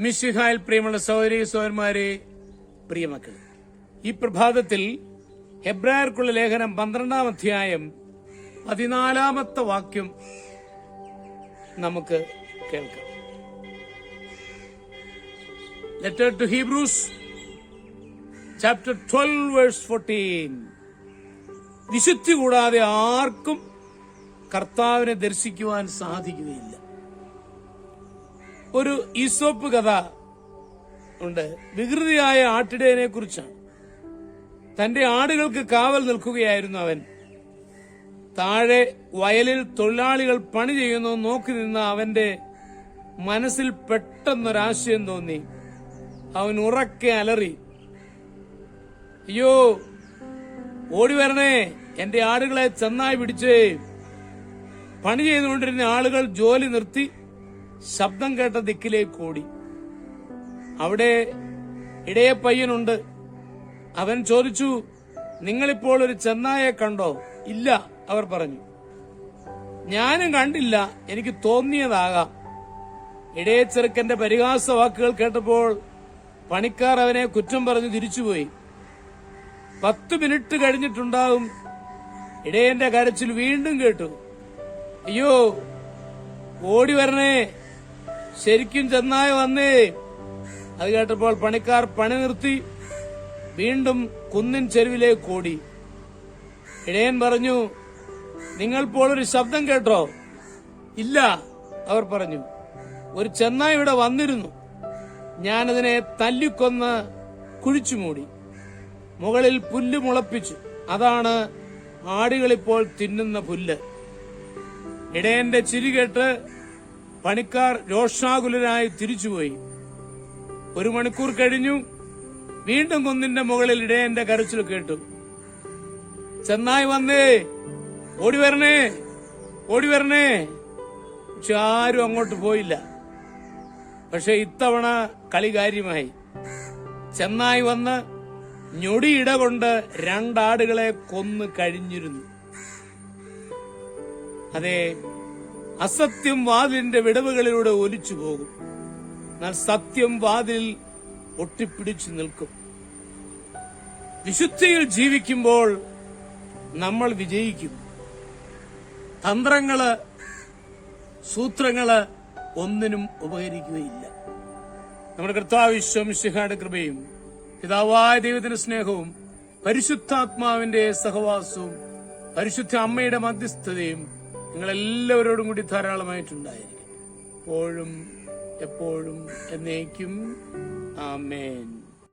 മിശിഹായിൽ പ്രിയമുള്ള സഹോദരി സഹോദരന്മാരെ പ്രിയമക്കൾ ഈ പ്രഭാതത്തിൽ ഹെബ്രായർക്കുള്ള ലേഖനം പന്ത്രണ്ടാം അധ്യായം പതിനാലാമത്തെ വാക്യം നമുക്ക് കേൾക്കാം. Letter to Hebrews chapter twelve verse fourteen വിശുദ്ധി കൂടാതെ ആർക്കും കർത്താവിനെ ദർശിക്കുവാൻ സാധിക്കുകയില്ല. ഒരു ഈസോപ്പ് കഥ ഉണ്ട്. വികൃതിയായ ആട്ടിടയനെ കുറിച്ചാണ്. തന്റെ ആടുകൾക്ക് കാവൽ നിൽക്കുകയായിരുന്നു അവൻ. താഴെ വയലിൽ തൊഴിലാളികൾ പണി ചെയ്യുന്നു നോക്കി നിന്ന അവന്റെ മനസ്സിൽ പെട്ടെന്നൊരാശയം തോന്നി. അവൻ ഉറക്കെ അലറി അയ്യോ ഓടി വരണേ എന്റെ ആടുകളെ ചെന്നായി പിടിച്ചേ. പണി ചെയ്തുകൊണ്ടിരുന്ന ആളുകൾ ജോലി നിർത്തി. ശബ്ദം കേട്ട ദിക്കിലേക്ക് ഓടി. അവിടെ ഇടയ പയ്യനുണ്ട്. അവൻ ചോദിച്ചു നിങ്ങളിപ്പോൾ ഒരു ചെന്നായെ കണ്ടോ? ഇല്ല അവർ പറഞ്ഞു. ഞാനും കണ്ടില്ല. എനിക്ക് തോന്നിയതാകാം. ഇടയ ചെറുക്കന്റെ പരിഹാസ വാക്കുകൾ കേട്ടപ്പോൾ പണിക്കാർ അവനെ കുറ്റം പറഞ്ഞ് തിരിച്ചുപോയി. പത്ത് മിനിറ്റ് കഴിഞ്ഞിട്ടുണ്ടാവും. ഇടയന്റെ കരച്ചിൽ വീണ്ടും കേട്ടു. അയ്യോ ഓടി വരണേ. ശരിക്കും ചെന്നായ വന്നേ. അത് കേട്ടപ്പോൾ പണിക്കാർ പണി നിർത്തി. വീണ്ടും കുന്നിൻ ചെരുവിലേക്ക് ഓടി. ഇടയൻ പറഞ്ഞു നിങ്ങൾ ഇപ്പോൾ ഒരു ശബ്ദം കേട്ടോ? ഇല്ല അവർ പറഞ്ഞു. ഒരു ചെന്നായ ഇവിടെ വന്നിരുന്നു. ഞാനതിനെ തല്ലിക്കൊന്ന് കുഴിച്ചു മൂടി മുകളിൽ പുല്ല് മുളപ്പിച്ചു. അതാണ് ആടുകളിപ്പോൾ തിന്നുന്ന പുല്ല്. ഇടയന്റെ ചിരി കേട്ട് പണിക്കാർ രോഷാകുലരായി തിരിച്ചുപോയി. ഒരു മണിക്കൂർ കഴിഞ്ഞു. വീണ്ടും കുന്നിന്റെ മുകളിൽ ഇടയന്റെ കരച്ചിൽ കേട്ടു. ചെന്നായി വന്നേ. ഓടി വരണേ. ഓടി വരണേ. പക്ഷെ ആരും അങ്ങോട്ട് പോയില്ല. പക്ഷെ ഇത്തവണ കളി കാര്യമായി. ചെന്നായി വന്ന് ഞൊടിയിട കൊണ്ട് രണ്ടാടുകളെ കൊന്നു കഴിഞ്ഞിരുന്നു. അതെ അസത്യം വാതിലിന്റെ വിടവുകളിലൂടെ ഒലിച്ചു പോകും. എന്നാൽ സത്യം വാതിൽ ഒട്ടിപ്പിടിച്ചു നിൽക്കും. വിശുദ്ധിയിൽ ജീവിക്കുമ്പോൾ നമ്മൾ വിജയിക്കും. തന്ത്രങ്ങൾ സൂത്രങ്ങൾ ഒന്നിനും ഉപകരിക്കുകയില്ല. നമ്മുടെ കർത്താവിശ്വം ശിഹാട് കൃപയും പിതാവായ ദൈവത്തിന്റെ സ്നേഹവും പരിശുദ്ധാത്മാവിന്റെ സഹവാസവും പരിശുദ്ധ അമ്മയുടെ മധ്യസ്ഥതയും നിങ്ങളെല്ലാവരോടും കൂടി ധാരാളമായിട്ടുണ്ടായിരിക്കും. എപ്പോഴും എപ്പോഴും എന്നേക്കും. ആമേൻ.